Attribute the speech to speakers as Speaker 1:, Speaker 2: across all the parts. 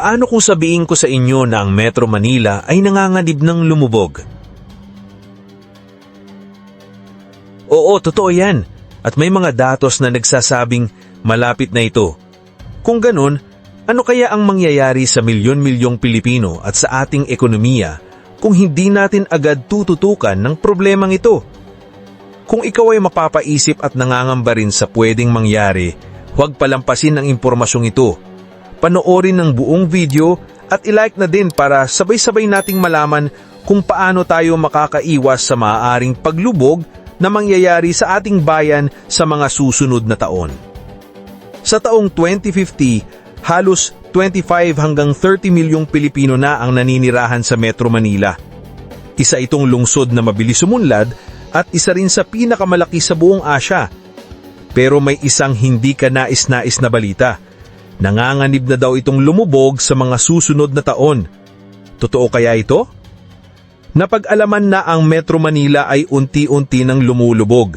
Speaker 1: Paano kung sabihin ko sa inyo na ang Metro Manila ay nanganganib ng lumubog? Oo, totoo yan. At may mga datos na nagsasabing malapit na ito. Kung ganun, ano kaya ang mangyayari sa milyon-milyong Pilipino at sa ating ekonomiya kung hindi natin agad tututukan ng problemang ito? Kung ikaw ay mapapaisip at nangangamba rin sa pwedeng mangyari, huwag palampasin ang impormasyong ito. Panoorin ang buong video at ilike na din para sabay-sabay nating malaman kung paano tayo makakaiwas sa maaaring paglubog na mangyayari sa ating bayan sa mga susunod na taon. Sa taong 2050, halos 25 hanggang 30 milyong Pilipino na ang naninirahan sa Metro Manila. Isa itong lungsod na mabilis sumunlad at isa rin sa pinakamalaki sa buong Asya. Pero may isang hindi ka nais-nais na balita. Nanganganib na daw itong lumubog sa mga susunod na taon. Totoo kaya ito? Napag-alaman na ang Metro Manila ay unti-unti nang lumulubog.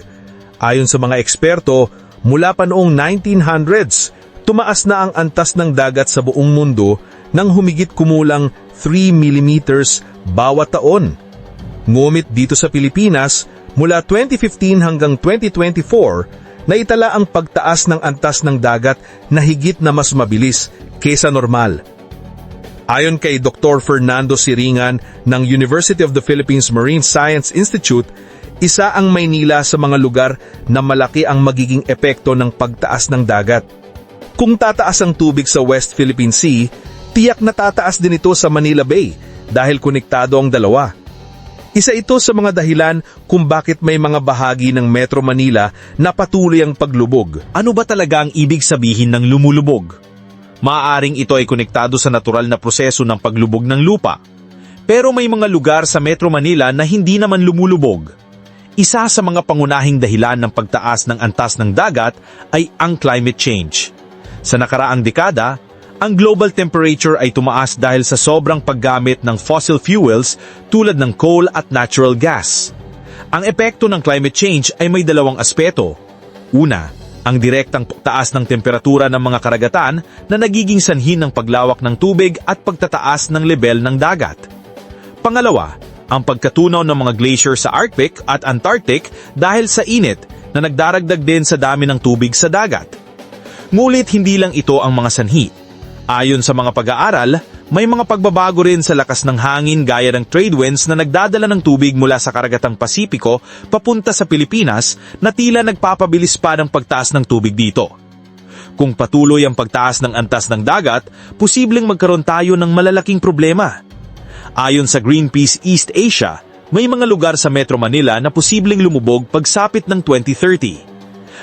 Speaker 1: Ayon sa mga eksperto, mula pa noong 1900s, tumaas na ang antas ng dagat sa buong mundo nang humigit kumulang 3 mm bawat taon. Ngumit dito sa Pilipinas, mula 2015 hanggang 2024, naitala ang pagtaas ng antas ng dagat na higit na mas mabilis kesa normal. Ayon kay Dr. Fernando Siringan ng University of the Philippines Marine Science Institute, isa ang Maynila sa mga lugar na malaki ang magiging epekto ng pagtaas ng dagat. Kung tataas ang tubig sa West Philippine Sea, tiyak na tataas din ito sa Manila Bay dahil konektado ang dalawa. Isa ito sa mga dahilan kung bakit may mga bahagi ng Metro Manila na patuloy ang paglubog.
Speaker 2: Ano ba talaga ang ibig sabihin ng lumulubog? Maaaring ito ay konektado sa natural na proseso ng paglubog ng lupa. Pero may mga lugar sa Metro Manila na hindi naman lumulubog. Isa sa mga pangunahing dahilan ng pagtaas ng antas ng dagat ay ang climate change. Sa nakaraang dekada, ang global temperature ay tumaas dahil sa sobrang paggamit ng fossil fuels tulad ng coal at natural gas. Ang epekto ng climate change ay may dalawang aspeto. Una, ang direktang taas ng temperatura ng mga karagatan na nagiging sanhi ng paglawak ng tubig at pagtataas ng level ng dagat. Pangalawa, ang pagkatunaw ng mga glacier sa Arctic at Antarctic dahil sa init na nagdaragdag din sa dami ng tubig sa dagat. Ngulit hindi lang ito ang mga sanhi. Ayon sa mga pag-aaral, may mga pagbabago rin sa lakas ng hangin gaya ng trade winds na nagdadala ng tubig mula sa karagatang Pasipiko papunta sa Pilipinas na tila nagpapabilis pa ng pagtaas ng tubig dito. Kung patuloy ang pagtaas ng antas ng dagat, posibleng magkaroon tayo ng malalaking problema. Ayon sa Greenpeace East Asia, may mga lugar sa Metro Manila na posibleng lumubog pagsapit ng 2030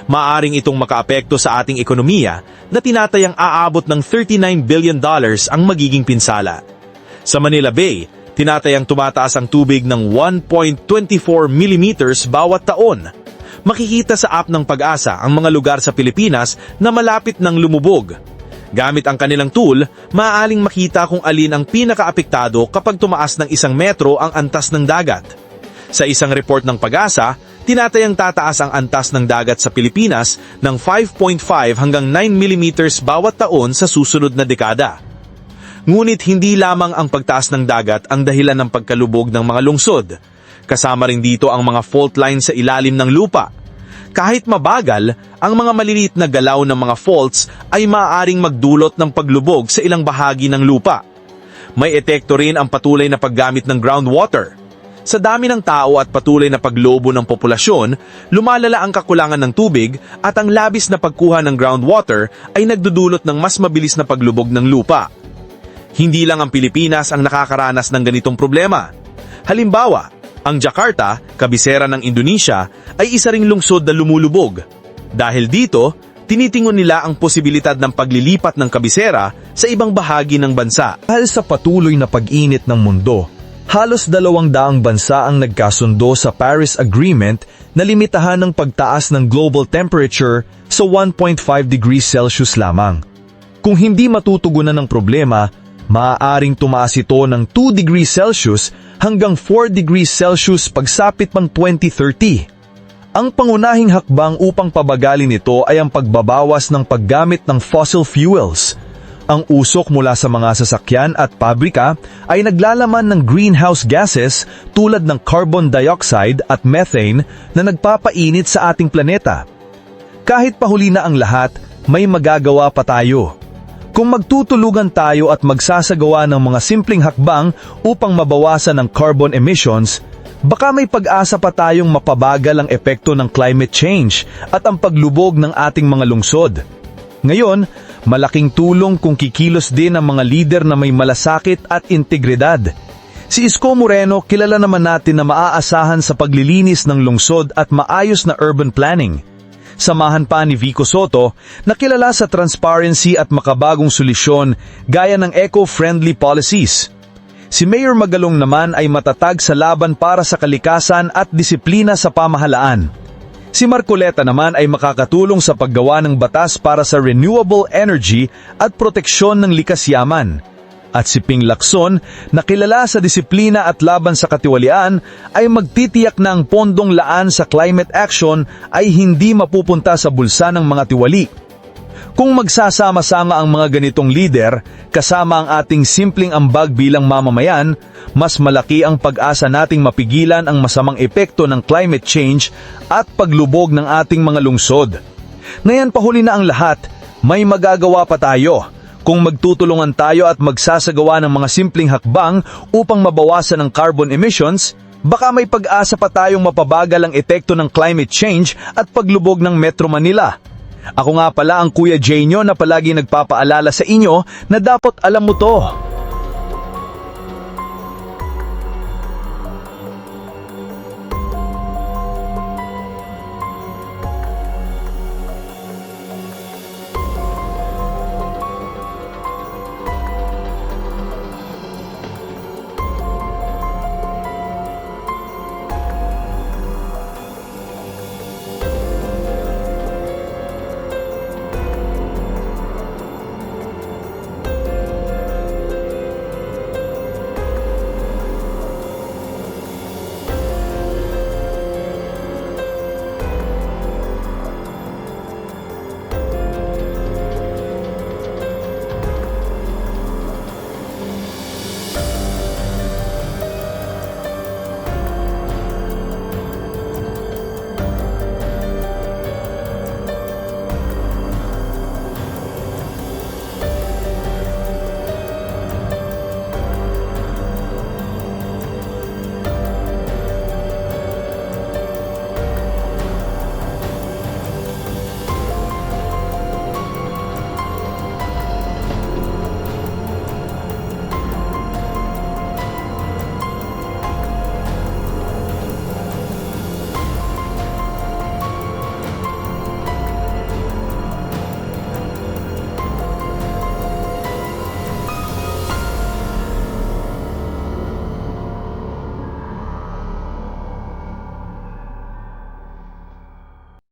Speaker 2: maaring itong makaapekto sa ating ekonomiya na tinatayang aabot ng 39 billion dollars ang magiging pinsala. Sa Manila Bay, tinatayang tumataas ang tubig ng 1.24 millimeters bawat taon. Makikita sa app ng pag-asa ang mga lugar sa Pilipinas na malapit ng lumubog. Gamit ang kanilang tool, maaaling makita kung alin ang pinakaapektado kapag tumaas ng isang metro ang antas ng dagat. Sa isang report ng pag-asa, tinatayang tataas ang antas ng dagat sa Pilipinas ng 5.5 hanggang 9 mm bawat taon sa susunod na dekada. Ngunit hindi lamang ang pagtaas ng dagat ang dahilan ng pagkalubog ng mga lungsod. Kasama rin dito ang mga fault lines sa ilalim ng lupa. Kahit mabagal, ang mga maliliit na galaw ng mga faults ay maaaring magdulot ng paglubog sa ilang bahagi ng lupa. May epekto rin ang patuloy na paggamit ng groundwater – sa dami ng tao at patuloy na paglobo ng populasyon, lumalala ang kakulangan ng tubig at ang labis na pagkuha ng groundwater ay nagdudulot ng mas mabilis na paglubog ng lupa. Hindi lang ang Pilipinas ang nakakaranas ng ganitong problema. Halimbawa, ang Jakarta, kabisera ng Indonesia, ay isa ring lungsod na lumulubog. Dahil dito, tinitingon nila ang posibilidad ng paglilipat ng kabisera sa ibang bahagi ng bansa.
Speaker 3: Dahil sa patuloy na pag-init ng mundo, halos dalawang daang bansa ang nagkasundo sa Paris Agreement na limitahan ng pagtaas ng global temperature sa 1.5 degrees Celsius lamang. Kung hindi matutugunan ng problema, maaaring tumaas ito ng 2 degrees Celsius hanggang 4 degrees Celsius pagsapit pang 2030. Ang pangunahing hakbang upang pabagalin ito ay ang pagbabawas ng paggamit ng fossil fuels. Ang usok mula sa mga sasakyan at pabrika ay naglalaman ng greenhouse gases tulad ng carbon dioxide at methane na nagpapainit sa ating planeta. Kahit pahuli na ang lahat, may magagawa pa tayo. Kung magtutulugan tayo at magsasagawa ng mga simpleng hakbang upang mabawasan ang carbon emissions, baka may pag-asa pa tayong mapabagal ang epekto ng climate change at ang paglubog ng ating mga lungsod. Ngayon, malaking tulong kung kikilos din ang mga lider na may malasakit at integridad. Si Isko Moreno kilala naman natin na maaasahan sa paglilinis ng lungsod at maayos na urban planning. Samahan pa ni Vico Soto na kilala sa transparency at makabagong solusyon gaya ng eco-friendly policies. Si Mayor Magalong naman ay matatag sa laban para sa kalikasan at disiplina sa pamahalaan. Si Marcoleta naman ay makakatulong sa paggawa ng batas para sa renewable energy at proteksyon ng likas yaman. At si Ping Lacson, na kilala sa disiplina at laban sa katiwalian, ay magtitiyak na ang pondong laan sa climate action ay hindi mapupunta sa bulsa ng mga tiwali. Kung magsasama-sama ang mga ganitong leader, kasama ang ating simpleng ambag bilang mamamayan, mas malaki ang pag-asa nating mapigilan ang masamang epekto ng climate change at paglubog ng ating mga lungsod. Ngayon pahuli na ang lahat, may magagawa pa tayo. Kung magtutulungan tayo at magsasagawa ng mga simpleng hakbang upang mabawasan ang carbon emissions, baka may pag-asa pa tayong mapabagal ang epekto ng climate change at paglubog ng Metro Manila. Ako nga pala ang Kuya Jenyo na palagi nagpapaalala sa inyo na dapat alam mo to.